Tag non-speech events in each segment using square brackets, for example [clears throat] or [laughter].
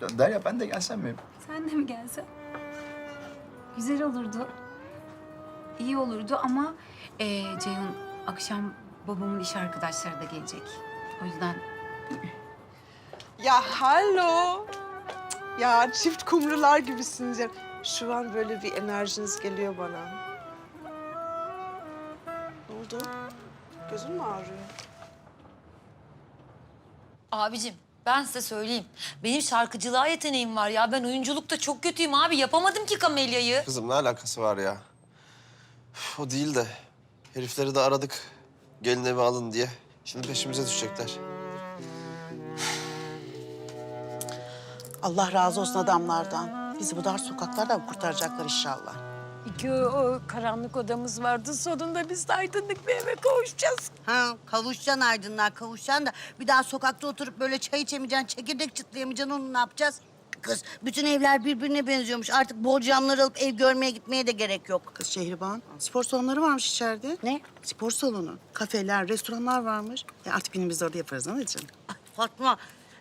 Derya ben de gelsem mi? Sen de mi gelsen? Güzel olurdu. İyi olurdu ama eee Ceyhun akşam babamın iş arkadaşları da gelecek. O yüzden [clears throat] Ya hallo. Ya çift kumrular gibisiniz ya. Şu an böyle bir enerjiniz geliyor bana. Ne oldu? Gözün mü ağrıyor? Abicim ben size söyleyeyim. Benim şarkıcılığa yeteneğim var ya. Ben oyunculukta çok kötüyüm abi. Yapamadım ki Kamelya'yı. Kızım ne alakası var ya? Üf, o değil de herifleri de aradık. Gelin evi alın diye. Şimdi peşimize düşecekler. Allah razı olsun adamlardan. Bizi bu dar sokaklardan kurtaracaklar inşallah. İki o karanlık odamız vardı. Sonunda biz de aydınlık bir eve kavuşacağız. Ha kavuşacaksın aydınlar kavuşacaksın da bir daha sokakta oturup böyle çay içemeyeceksin, çekirdek çıtlayamayacaksın onu ne yapacağız? Kız bütün evler birbirine benziyormuş. Artık borcamları alıp ev görmeye gitmeye de gerek yok. Kız Şehriban, spor salonları varmış içeride. Ne? Spor salonu, kafeler, restoranlar varmış. E artık günümüzde orada yaparız anacığım. Ay Fatma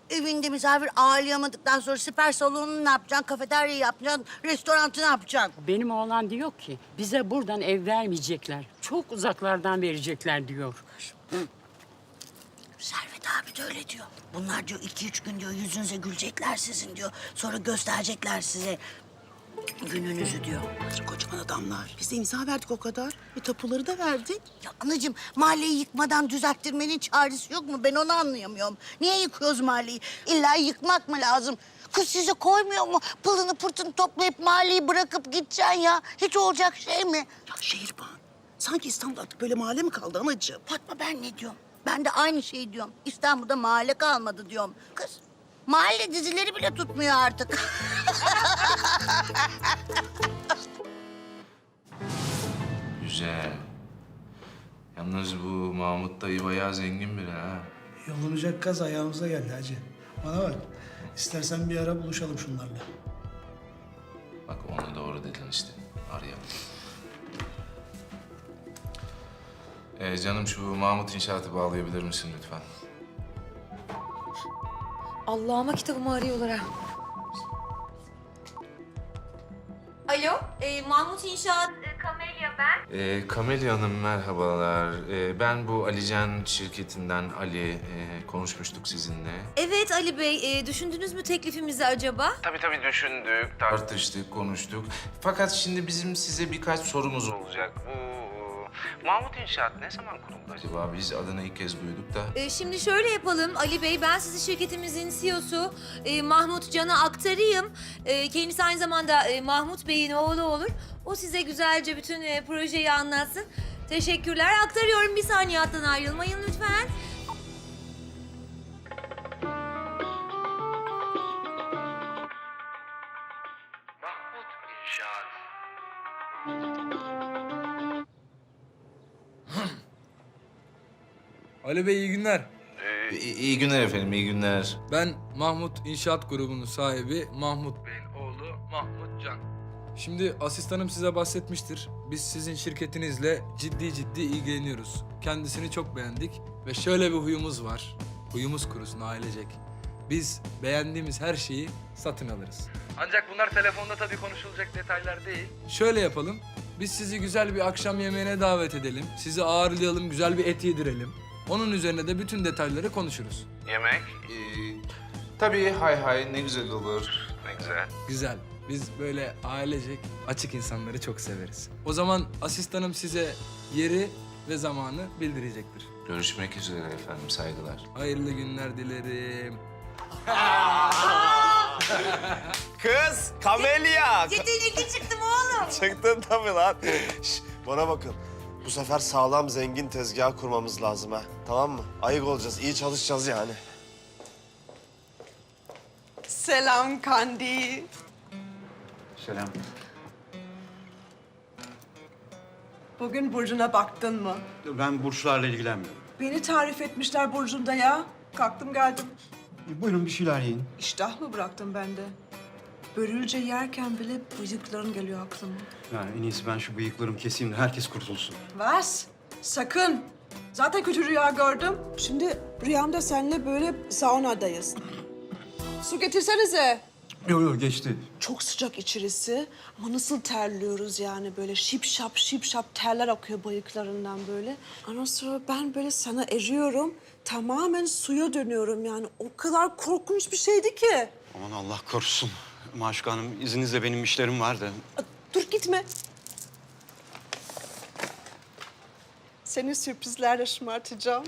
evinde misafir ağırlayamadıktan sonra siper salonunu ne yapacaksın? Kafeteryayı yapacaksın, restoranı ne yapacaksın? Benim oğlan diyor ki bize buradan ev vermeyecekler. Çok uzaklardan verecekler diyor. Servet abi de öyle diyor. Bunlar diyor iki üç gün diyor yüzünüze gülecekler sizin diyor. Sonra gösterecekler size gününüzü diyor. Kocaman adamlar. Biz de imza verdik o kadar. E tapuları da verdik. Ya anacığım mahalleyi yıkmadan düzelttirmenin çaresi yok mu? Ben onu anlayamıyorum. Niye yıkıyoruz mahalleyi? İlla yıkmak mı lazım? Kız size koymuyor mu? Pılını pırtını toplayıp mahalleyi bırakıp gideceksin ya. Hiç olacak şey mi? Ya Şehriban, sanki İstanbul'da artık böyle mahalle mi kaldı anacığım? Fatma ben ne diyorum? Ben de aynı şeyi diyorum. İstanbul'da mahalle kalmadı diyorum. Kız mahalle dizileri bile tutmuyor artık. [laughs] Güzel. Yalnız bu Mahmut dayı bayağı zengin biri ha. Yolunacak kaz ayağımıza geldi hacı. Bana bak. İstersen bir ara buluşalım şunlarla. Bak onu doğru dedin işte. Arayalım. Ee, canım şu Mahmut inşaatı bağlayabilir misin lütfen? Allah'ıma kitabımı arıyorlar ha. Alo, e, Mahmut İnşaat. Kamelya ben. Ee, Kamelya Hanım merhabalar. Ee, ben bu Alican şirketinden Ali. Ee, konuşmuştuk sizinle. Evet Ali Bey, e, düşündünüz mü teklifimizi acaba? Tabii tabii düşündük, tartıştık, konuştuk. Fakat şimdi bizim size birkaç sorumuz olacak. Bu Mahmut İnşaat ne zaman kuruldu acaba? Biz adını ilk kez duyduk da. E, şimdi şöyle yapalım Ali Bey, ben sizi şirketimizin CEO'su e, Mahmut Can'a aktarayım. E, kendisi aynı zamanda e, Mahmut Bey'in oğlu olur. O size güzelce bütün e, projeyi anlatsın. Teşekkürler. Aktarıyorum. Bir saniye hattan ayrılmayın lütfen. Ali Bey iyi günler. İyi, iyi günler efendim, iyi günler. Ben Mahmut İnşaat Grubu'nun sahibi Mahmut Bey'in oğlu Mahmut Can. Şimdi asistanım size bahsetmiştir. Biz sizin şirketinizle ciddi ciddi ilgileniyoruz. Kendisini çok beğendik ve şöyle bir huyumuz var. Huyumuz kurusun ailecek. Biz beğendiğimiz her şeyi satın alırız. Ancak bunlar telefonda tabii konuşulacak detaylar değil. Şöyle yapalım. Biz sizi güzel bir akşam yemeğine davet edelim. Sizi ağırlayalım, güzel bir et yedirelim. Onun üzerine de bütün detayları konuşuruz. Yemek? Ee, tabii hay hay ne güzel olur. Ne güzel. Güzel. Biz böyle ailecek açık insanları çok severiz. O zaman asistanım size yeri ve zamanı bildirecektir. Görüşmek üzere efendim, saygılar. Hayırlı günler dilerim. Kız, kamelya. Yetenekli çıktım oğlum. Çıktın tabii lan. Şş, bana bakın. Bu sefer sağlam zengin tezgah kurmamız lazım ha. Tamam mı? Ayık olacağız, iyi çalışacağız yani. Selam Kandi. Selam. Bugün Burcu'na baktın mı? Ben burçlarla ilgilenmiyorum. Beni tarif etmişler Burcu'nda ya. Kalktım geldim. Buyurun bir şeyler yiyin. İştah mı bıraktım ben de? Börülce yerken bile bıyıkların geliyor aklıma. Yani en iyisi ben şu bıyıklarımı keseyim de herkes kurtulsun. Vas, sakın. Zaten kötü rüya gördüm. Şimdi rüyamda seninle böyle saunadayız. Su getirsenize. Yok yok geçti. Çok sıcak içerisi ama nasıl terliyoruz yani böyle şip şap şip şap terler akıyor bıyıklarından böyle. Ondan sonra ben böyle sana eriyorum. Tamamen suya dönüyorum yani. O kadar korkunç bir şeydi ki. Aman Allah korusun. Maşuka Hanım izninizle benim işlerim vardı. Dur gitme. Seni sürprizlerle şımartacağım.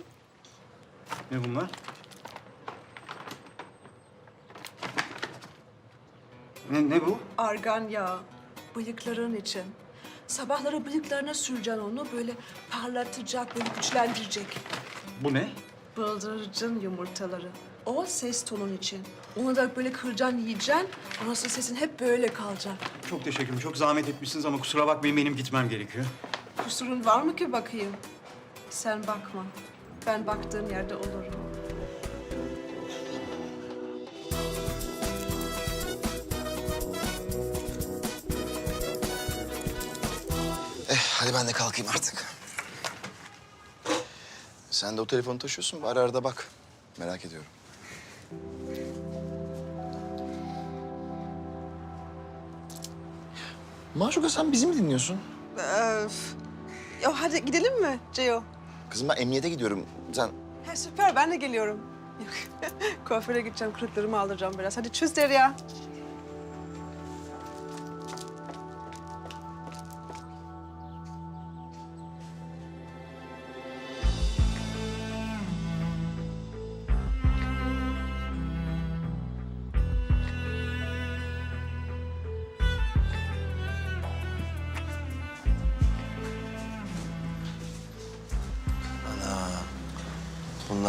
Ne bunlar? Ne, ne bu? Argan yağı. Bıyıkların için. Sabahları bıyıklarına süreceksin onu böyle parlatacak, böyle güçlendirecek. Bu ne? Bıldırcın yumurtaları. O ses tonun için. Onu da böyle kıracaksın, yiyeceksin. Ondan sonra sesin hep böyle kalacak. Çok teşekkürüm. Çok zahmet etmişsiniz ama kusura bakmayın benim gitmem gerekiyor. Kusurun var mı ki bakayım? Sen bakma. Ben baktığım yerde olurum. Eh hadi ben de kalkayım artık. Sen de o telefonu taşıyorsun. Bari arada bak. Merak ediyorum. Maşuka sen bizi mi dinliyorsun? Öf. Ya hadi gidelim mi Ceo? Kızım ben emniyete gidiyorum. Sen He süper ben de geliyorum. [laughs] Kuaföre gideceğim, kırıklarımı aldıracağım biraz. Hadi çöz Derya.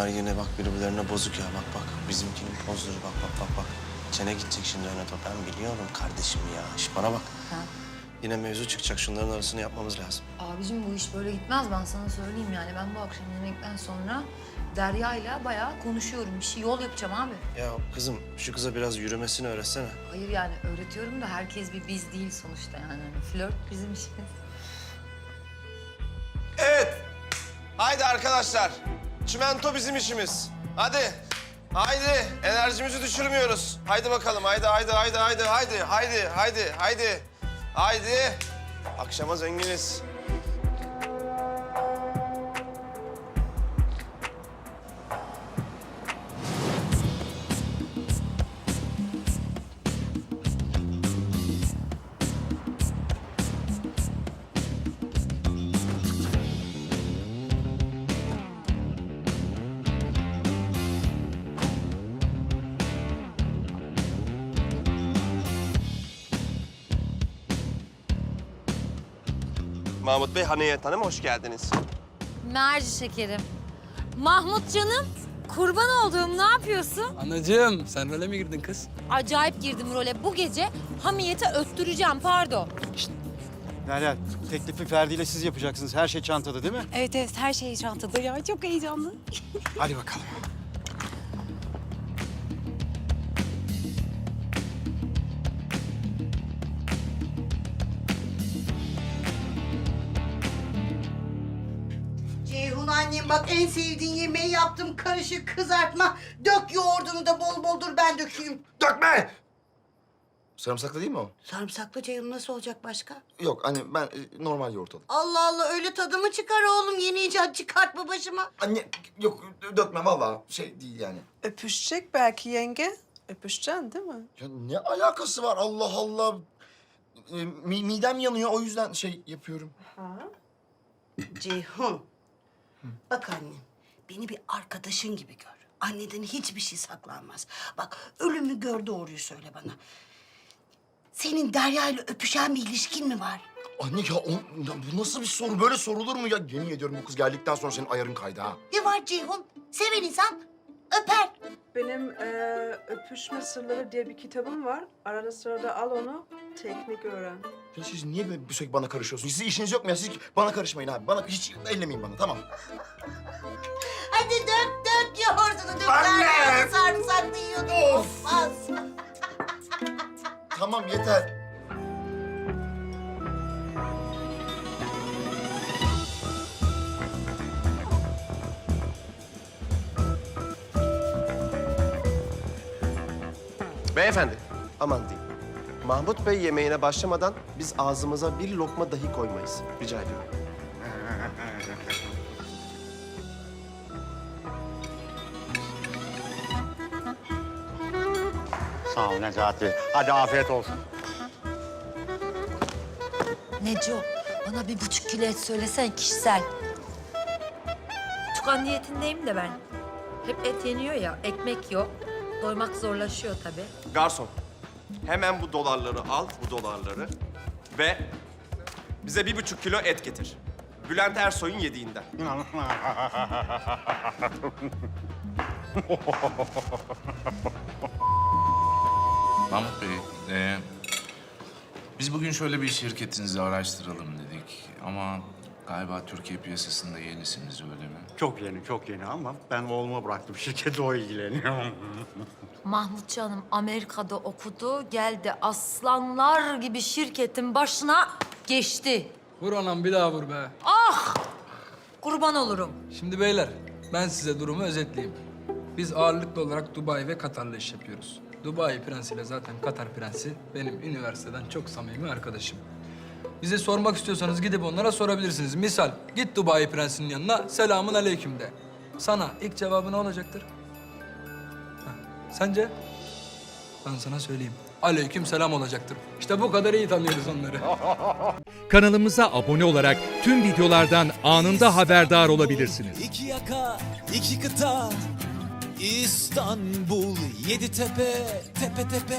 Bunlar yine bak birbirlerine bozuk ya. Bak bak. Bizimkinin pozları bak bak bak bak. Çene gidecek şimdi öne top. Ben biliyorum kardeşim ya. Şş, bana bak. Yine mevzu çıkacak. Şunların arasını yapmamız lazım. Abicim bu iş böyle gitmez ben sana söyleyeyim yani. Ben bu akşam yemekten sonra Derya'yla bayağı konuşuyorum. Bir şey yol yapacağım abi. Ya kızım şu kıza biraz yürümesini öğretsene. Hayır yani öğretiyorum da herkes bir biz değil sonuçta yani. Hani flört bizim işimiz. Evet. Haydi arkadaşlar. Çimento bizim işimiz. Hadi. Haydi. Enerjimizi düşürmüyoruz. Haydi bakalım. Haydi, haydi, haydi, haydi, haydi, haydi, haydi, haydi. Haydi. Akşama zenginiz. Mahmut Bey, Haniyet Hanım hoş geldiniz. Merci şekerim. Mahmut canım, kurban olduğum ne yapıyorsun? Anacığım sen role mi girdin kız? Acayip girdim role. Bu gece hamiyete öttüreceğim, pardon. Derya, teklifi Ferdi ile siz yapacaksınız. Her şey çantada değil mi? Evet evet her şey çantada ya. Çok heyecanlı. Hadi bakalım. Ceyhun annem bak en sevdiğin yemeği yaptım. Karışık kızartma. Dök yoğurdunu da bol bol dur ben dökeyim. dökme! Sarımsaklı değil mi o? Sarımsaklı Ceyhun nasıl olacak başka? Yok anne ben e, normal yoğurt alayım. Allah Allah öyle tadı mı çıkar oğlum? Yeni icat çıkartma başıma. Anne yok dökme vallahi şey değil yani. Öpüşecek belki yenge. Öpüşeceksin değil mi? Ya ne alakası var Allah Allah. E, mi- midem yanıyor o yüzden şey yapıyorum. Ceyhun. Bak annem, beni bir arkadaşın gibi gör. Anneden hiçbir şey saklanmaz. Bak ölümü gör doğruyu söyle bana. Senin Derya ile öpüşen bir ilişkin mi var? Anne ya, o, ya bu nasıl bir soru? Böyle sorulur mu ya? Yemin ediyorum bu kız geldikten sonra senin ayarın kaydı ha. Ne var Ceyhun? Seven insan öper. Benim eee, Öpüşme Sırları diye bir kitabım var. Arada sırada al onu, teknik öğren. Ya siz niye böyle bir sürekli bana karışıyorsunuz? Sizin işiniz yok mu ya? Siz bana karışmayın abi. Bana hiç ellemeyin bana tamam. Hadi dök dök yoğurdunu dök. Anne! Sarımsaklı yiyordun. Olmaz. Tamam yeter. Beyefendi, aman diyeyim. Mahmut Bey yemeğine başlamadan biz ağzımıza bir lokma dahi koymayız. Rica ediyorum. Sağ ol Necati. Hadi afiyet olsun. Neco, bana bir buçuk kilo et söylesen kişisel. Tukan niyetindeyim de ben. Hep et yeniyor ya, ekmek yok. Doymak zorlaşıyor tabii. Garson, hemen bu dolarları al, bu dolarları ve bize bir buçuk kilo et getir. Bülent Ersoy'un yediğinden. [laughs] Mahmut Bey, e, biz bugün şöyle bir şirketinizi araştıralım dedik. Ama galiba Türkiye piyasasında yenisiniz öyle mi? Çok yeni, çok yeni ama ben oğluma bıraktım. [laughs] Şirkete o ilgileniyor. Mahmut canım Amerika'da okudu, geldi aslanlar gibi şirketin başına geçti. Vur anam bir daha vur be. Kurban olurum. Şimdi beyler ben size durumu özetleyeyim. Biz ağırlıklı olarak Dubai ve Katar'la iş yapıyoruz. Dubai prensiyle zaten Katar prensi benim üniversiteden çok samimi arkadaşım. Bize sormak istiyorsanız gidip onlara sorabilirsiniz. Misal git Dubai prensinin yanına selamun aleyküm de. Sana ilk cevabı ne olacaktır? Ha, sence? Ben sana söyleyeyim. Aleyküm selam olacaktır. İşte bu kadar iyi tanıyoruz onları. [laughs] Kanalımıza abone olarak tüm videolardan anında haberdar olabilirsiniz. İki yaka, iki kıta, İstanbul, yedi tepe, tepe tepe.